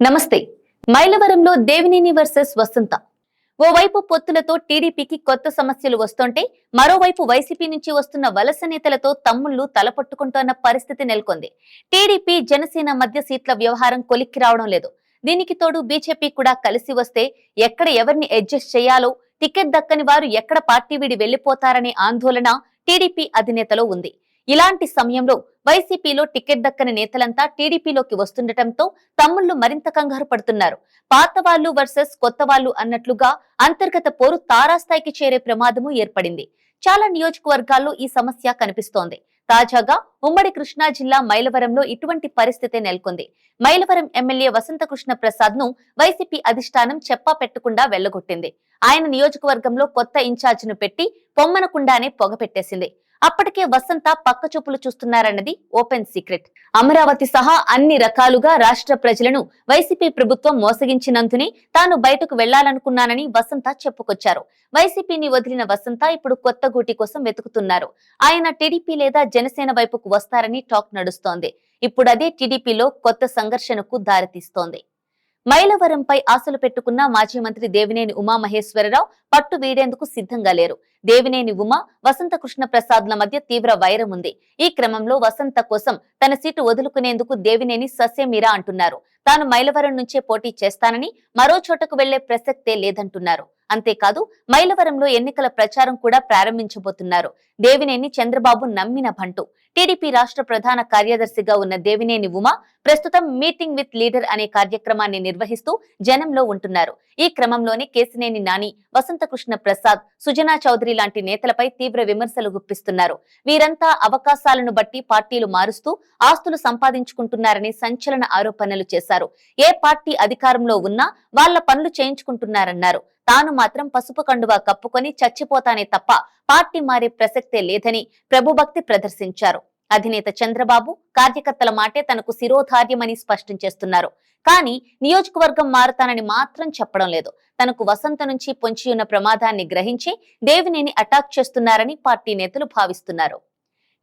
నమస్తే. మైలవరంలో దేవినేని వర్సెస్ వసంత. ఓవైపు పొత్తులతో టీడీపీకి కొత్త సమస్యలు వస్తుంటే మరోవైపు వైసీపీ నుంచి వస్తున్న వలస నేతలతో తమ్ముళ్ళు తలపట్టుకుంటున్న పరిస్థితి నెలకొంది. టీడీపీ జనసేన మధ్య సీట్ల వ్యవహారం కొలిక్కి రావడం లేదు. దీనికి తోడు బీజేపీ కూడా కలిసి వస్తే ఎక్కడ ఎవరిని అడ్జస్ట్ చేయాలో టికెట్ దక్కని వారు ఎక్కడ పార్టీ వీడి వెళ్ళిపోతారనే ఆందోళన టీడీపీ అధినేతలో ఉంది. ఇలాంటి సమయంలో వైసీపీలో టికెట్ దక్కని నేతలంతా టీడీపీలోకి వస్తుండటంతో తమ్ముళ్ళు మరింత కంగారు పడుతున్నారు. పాత వాళ్ళు వర్సెస్ కొత్త వాళ్ళు అన్నట్లుగా అంతర్గత పోరు తారాస్థాయికి చేరే ప్రమాదము ఏర్పడింది. చాలా నియోజకవర్గాల్లో ఈ సమస్య కనిపిస్తోంది. తాజాగా ఉమ్మడి కృష్ణా జిల్లా మైలవరంలో ఇటువంటి పరిస్థితి నెలకొంది. మైలవరం ఎమ్మెల్యే వసంత కృష్ణ ప్రసాద్ను వైసీపీ అధిష్టానం చెప్పా పెట్టకుండా వెళ్ళగొట్టింది. ఆయన నియోజకవర్గంలో కొత్త ఇన్ఛార్జిను పెట్టి పొమ్మనకుండానే పొగ పెట్టేసింది. అప్పటికే వసంత పక్క చూపులు చూస్తున్నారన్నది ఓపెన్ సీక్రెట్. అమరావతి సహా అన్ని రకాలుగా రాష్ట్ర ప్రజలను వైసీపీ ప్రభుత్వం మోసగించినందునే తాను బయటకు వెళ్ళాలనుకున్నానని వసంత చెప్పుకొచ్చారు. వైసీపీని వదిలిన వసంత ఇప్పుడు కొత్త గూటి కోసం వెతుకుతున్నారు. ఆయన టీడీపీ లేదా జనసేన వైపుకు వస్తారని టాక్ నడుస్తోంది. ఇప్పుడు అదే టీడీపీలో కొత్త సంఘర్షణకు దారితీస్తోంది. మైలవరంపై ఆశలు పెట్టుకున్న మాజీ మంత్రి దేవినేని ఉమామహేశ్వరరావు పట్టు వీడేందుకు సిద్ధంగా లేరు. దేవినేని ఉమా వసంత కృష్ణ ప్రసాద్ల మధ్య తీవ్ర వైరం ఉంది. ఈ క్రమంలో వసంత కోసం తన సీటు వదులుకునేందుకు దేవినేని సస్యమీరా అంటున్నారు. తాను మైలవరం నుంచే పోటీ చేస్తానని మరో చోటకు వెళ్ళే ప్రసక్తే లేదంటున్నారు. అంతేకాదు మైలవరంలో ఎన్నికల ప్రచారం కూడా ప్రారంభించబోతున్నారు. దేవినేని చంద్రబాబు నమ్మిన భంటు టీడీపీ రాష్ట్ర ప్రధాన కార్యదర్శిగా ఉన్న దేవినేని ఉమా ప్రస్తుతం మీటింగ్ విత్ లీడర్ అనే కార్యక్రమాన్ని నిర్వహిస్తూ జనంలో ఉంటున్నారు. ఈ క్రమంలోనే కేసినేని నాని వసంతకృష్ణ ప్రసాద్ సుజనా చౌదరి లాంటి నేతలపై తీవ్ర విమర్శలు గుప్పిస్తున్నారు. వీరంతా అవకాశాలను బట్టి పార్టీలు మారుస్తూ ఆస్తులు సంపాదించుకుంటున్నారని సంచలన ఆరోపణలు చేశారు. ఏ పార్టీ అధికారంలో ఉన్నా వాళ్ళ పనులు చేయించుకుంటున్నారన్నారు. తాను మాత్రం పసుపు కండువా కప్పుకొని చచ్చిపోతానే తప్ప పార్టీ మారే ప్రసక్తే లేదని ప్రభుభక్తి ప్రదర్శించారు. అధినేత చంద్రబాబు కార్యకర్తల మాటే తనకు శిరోధార్యమని స్పష్టం చేస్తున్నారు. కానీ నియోజకవర్గం మారుతానని మాత్రం చెప్పడం లేదు. తనకు వసంత నుంచి పొంచియున్న ప్రమాదాన్ని గ్రహించి దేవినేని అటాక్ చేస్తున్నారని పార్టీ నేతలు భావిస్తున్నారు.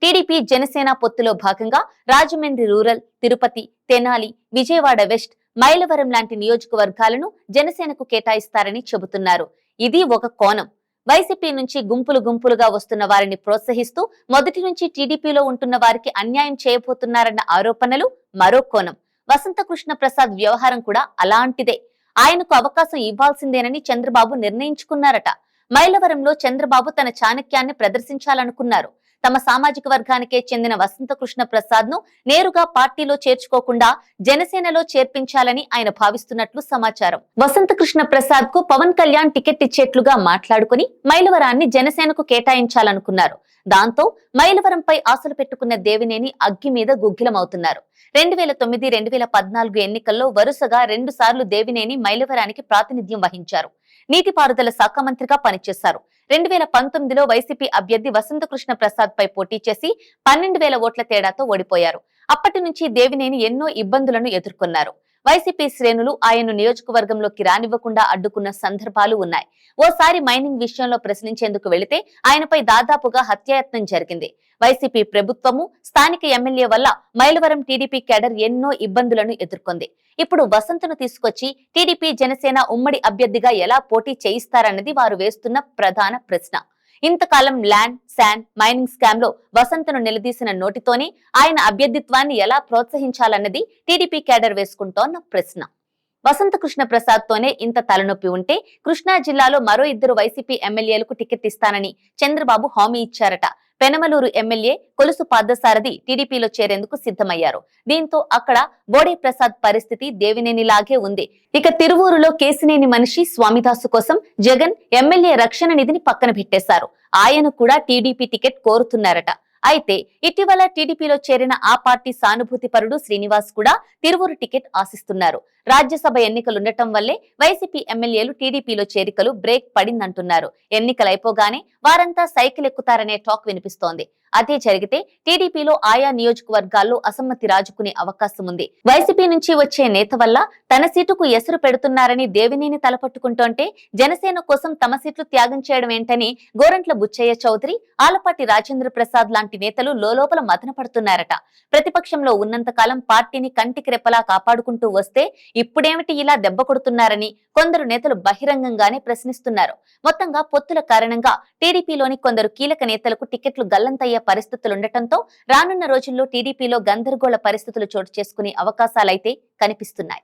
టీడీపీ జనసేన పొత్తులో భాగంగా రాజమండ్రి రూరల్ తిరుపతి తెనాలి విజయవాడ వెస్ట్ మైలవరం లాంటి నియోజకవర్గాలను జనసేనకు కేటాయిస్తారని చెబుతున్నారు. ఇది ఒక కోణం. వైసీపీ నుంచి గుంపులు గుంపులుగా వస్తున్న వారిని ప్రోత్సహిస్తూ మొదటి నుంచి టీడీపీలో ఉంటున్న వారికి అన్యాయం చేయబోతున్నారన్న ఆరోపణలు మరో కోణం. వసంత కృష్ణ ప్రసాద్ వ్యవహారం కూడా అలాంటిదే. ఆయనకు అవకాశం ఇవ్వాల్సిందేనని చంద్రబాబు నిర్ణయించుకున్నారట. మైలవరంలో చంద్రబాబు తన చాణక్యాన్ని ప్రదర్శించాలనుకున్నారు. తమ సామాజిక వర్గానికే చెందిన వసంత కృష్ణ ప్రసాద్ను నేరుగా పార్టీలో చేర్చుకోకుండా జనసేనలో చేర్పించాలని ఆయన భావిస్తున్నట్లు సమాచారం. వసంత కృష్ణ ప్రసాద్కు పవన్ కళ్యాణ్ టికెట్ ఇచ్చేట్లుగా మాట్లాడుకుని మైలవరాన్ని జనసేనకు కేటాయించాలనుకున్నారు. దాంతో మైలవరంపై ఆశలు పెట్టుకున్న దేవినేని అగ్గి మీద గుగ్గిలమవుతున్నారు. రెండు వేల తొమ్మిది రెండు వేల పద్నాలుగు ఎన్నికల్లో వరుసగా రెండు సార్లు దేవినేని మైలవరానికి ప్రాతినిధ్యం వహించారు. నీటిపారుదల శాఖ మంత్రిగా పనిచేశారు. రెండు వేల పంతొమ్మిదిలో వైసీపీ అభ్యర్థి వసంతకృష్ణ ప్రసాద్ పై పోటీ చేసి పన్నెండు వేల ఓట్ల తేడాతో ఓడిపోయారు. అప్పటి నుంచి దేవినేని ఎన్నో ఇబ్బందులను ఎదుర్కొన్నారు. వైసీపీ శ్రేణులు ఆయన నియోజకవర్గంలోకి రానివ్వకుండా అడ్డుకున్న సందర్భాలు ఉన్నాయి. ఓసారి మైనింగ్ విషయంలో ప్రశ్నించేందుకు వెళితే ఆయనపై దాదాపుగా హత్యాయత్నం జరిగింది. వైసీపీ ప్రభుత్వము స్థానిక ఎమ్మెల్యే వల్ల మైలవరం టీడీపీ కేడర్ ఎన్నో ఇబ్బందులను ఎదుర్కొంది. ఇప్పుడు వసంతను తీసుకొచ్చి టీడీపీ జనసేన ఉమ్మడి అభ్యర్థిగా ఎలా పోటీ చేయిస్తారన్నది వారు వేస్తున్న ప్రధాన ప్రశ్న. ఇంతకాలం ల్యాండ్ శాండ్ మైనింగ్ స్కామ్లో వసంతను నిలదీసిన నోటితోనే ఆయన అభ్యర్థిత్వాన్ని ఎలా ప్రోత్సహించాలన్నది టీడీపీ కేడర్ వేసుకుంటోన్న ప్రశ్న. వసంత కృష్ణ ప్రసాద్ తోనే ఇంత తలనొప్పి ఉంటే కృష్ణా జిల్లాలో మరో ఇద్దరు వైసీపీ ఎమ్మెల్యేలకు టికెట్ ఇస్తానని చంద్రబాబు హామీ ఇచ్చారట. పెనమలూరు ఎమ్మెల్యే కొలుసు పార్థసారథి టీడీపీలో చేరేందుకు సిద్ధమయ్యారు. దీంతో అక్కడ బోడే ప్రసాద్ పరిస్థితి దేవినేనిలాగే ఉంది. ఇక తిరువూరులో కేసినేని మనిషి స్వామిదాసు కోసం జగన్ ఎమ్మెల్యే రక్షణ నిధిని పక్కన పెట్టేశారు. ఆయన కూడా టీడీపీ టికెట్ కోరుతున్నారట. అయితే ఇటీవల టీడీపీలో చేరిన ఆ పార్టీ సానుభూతి పరుడు శ్రీనివాస్ కూడా తిరువురు టికెట్ ఆశిస్తున్నారు. రాజ్యసభ ఎన్నికలుండటం వల్లే వైసీపీ ఎమ్మెల్యేలు టీడీపీలో చేరికలు బ్రేక్ పడిందంటున్నారు. ఎన్నికలైపోగానే వారంతా సైకిల్ ఎక్కుతారనే టాక్ వినిపిస్తోంది. అదే జరిగితే టీడీపీలో ఆయా నియోజకవర్గాల్లో అసమ్మతి రాజుకునే అవకాశం ఉంది. వైసీపీ నుంచి వచ్చే నేత వల్ల తన సీటుకు ఎసురు పెడుతున్నారని దేవినేని తలపట్టుకుంటోంటే జనసేన కోసం తమ సీట్లు త్యాగం చేయడం ఏంటని గోరంట్ల బుచ్చయ్య చౌదరి ఆలపాటి రాజేంద్ర ప్రసాద్ లాంటి నేతలు లోలోపల మదన పడుతున్నారట. ప్రతిపక్షంలో ఉన్నంత కాలం పార్టీని కంటికి రెప్పలా కాపాడుకుంటూ వస్తే ఇప్పుడేమిటి ఇలా దెబ్బ కొడుతున్నారని కొందరు నేతలు బహిరంగంగానే ప్రశ్నిస్తున్నారు. మొత్తంగా పొత్తుల కారణంగా టీడీపీలోని కొందరు కీలక నేతలకు టికెట్లు గల్లంతయ్యే పరిస్థితులుండటంతో రానున్న రోజుల్లో టీడీపీలో గందరగోళ పరిస్థితులు చోటు చేసుకునే అవకాశాలైతే కనిపిస్తున్నాయి.